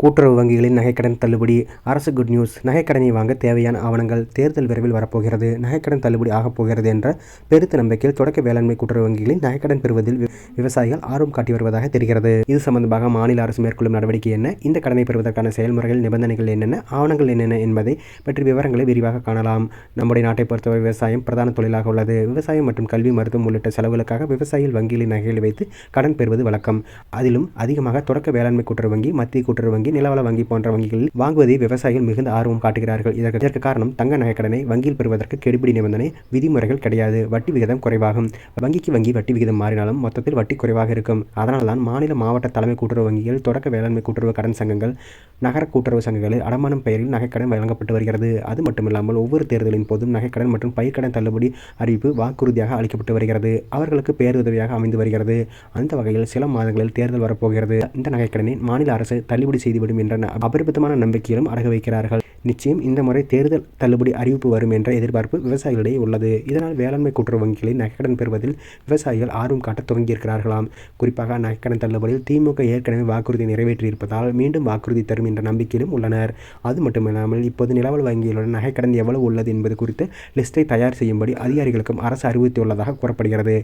கூட்டுறவு வங்கிகளின் நகைக்கடன் தள்ளுபடி அரசு குட் நியூஸ் நகைக்கடனை வாங்க தேவையான ஆவணங்கள் தேர்தல் விரைவில் வரப்போகிறது. நகைக்கடன் தள்ளுபடி ஆகப் போகிறது என்ற பெருத்த நம்பிக்கையில் தொடக்க வேளாண்மை கூட்டுறவு வங்கிகளில் நகைக்கடன் பெறுவதில் விவசாயிகள் ஆர்வம் காட்டி வருவதாக தெரிகிறது. இது சம்பந்தமாக மாநில அரசு மேற்கொள்ளும் நடவடிக்கை என்ன? இந்த கடனை பெறுவதற்கான செயல்முறைகள் நிபந்தனைகள் என்னென்ன? ஆவணங்கள் என்னென்ன என்பதை பற்றி விவரங்களை விரிவாக காணலாம். நம்முடைய நாட்டை பொறுத்தவரை விவசாயம் பிரதான தொழிலாக உள்ளது. விவசாயம் மற்றும் கல்வி மருத்துவம் உள்ளிட்ட செலவுகளுக்காக விவசாயிகள் வங்கிகளின் நகைகளை வைத்து கடன் பெறுவது வழக்கம். அதிலும் அதிகமாக தொடக்க வேளாண்மை கூட்டுறவு வங்கி மத்திய கூட்டுறவு வங்கி நிலவள வங்கி போன்ற வங்கிகளில் வாங்குவதை விவசாயிகள் மிகுந்த ஆர்வம் காட்டுகிறார்கள். இதற்கு இதற்கு காரணம் தங்க நகைக்கடனை வங்கியில் பெறுவதற்கு கெடுபிடி நிபந்தனை விதிமுறைகள் கிடையாது. வட்டி விகிதம் குறைவாகும். வங்கிக்கு வங்கி வட்டி விகிதம் மாறினாலும் மொத்தத்தில் வட்டி குறைவாக இருக்கும். அதனால்தான் மாநில மாவட்ட தலைமை கூட்டுறவு வங்கிகள் தொடக்க வேளாண்மை கூட்டுறவு கடன் சங்கங்கள் நகர கூட்டுறவு சங்கங்களில் அடமானம் பெயரில் நகைக்கடன் வழங்கப்பட்டு வருகிறது. அது மட்டுமில்லாமல் ஒவ்வொரு தேர்தலின் போதும் நகைக்கடன் மற்றும் பயிர்க்கடன் தள்ளுபடி அறிவிப்பு வாக்குறுதியாக அளிக்கப்பட்டு வருகிறது. அவர்களுக்கு பேருதவியாக அமைந்து வருகிறது. அந்த வகையில் சில மாதங்களில் தேர்தல் வரப்போகிறது. இந்த நகைக்கடனை மாநில அரசு தள்ளுபடி செய்து செய்துவிடும் என்ற அபரிபத்தமான அபரிமிதமான நம்பிக்கையிலும் அடக வைக்கிறார்கள். நிச்சயம் இந்த முறை தேர்தல் தள்ளுபடி அறிவிப்பு வரும் என்ற எதிர்பார்ப்பு விவசாயிகளிடையே உள்ளது. இதனால் வேளாண்மை கூட்டுறவு வங்கிகளை நகைக்கடன் பெறுவதில் விவசாயிகள் ஆர்வம் காட்ட தொடங்கியிருக்கிறார்களாம் குறிப்பாக நகைக்கடன் தள்ளுபடியில் திமுக ஏற்கனவே வாக்குறுதி நிறைவேற்றியிருப்பதால் மீண்டும் வாக்குறுதி தரும் என்ற நம்பிக்கையிலும் உள்ளனர். அது மட்டுமில்லாமல் இப்போது நிலவல் வங்கிகளுடன் நகைக்கடன் எவ்வளவு உள்ளது என்பது குறித்து லிஸ்டை தயார் செய்யும்படி அதிகாரிகளுக்கும் அரசு அறிவுறுத்தியுள்ளதாக கூறப்படுகிறது.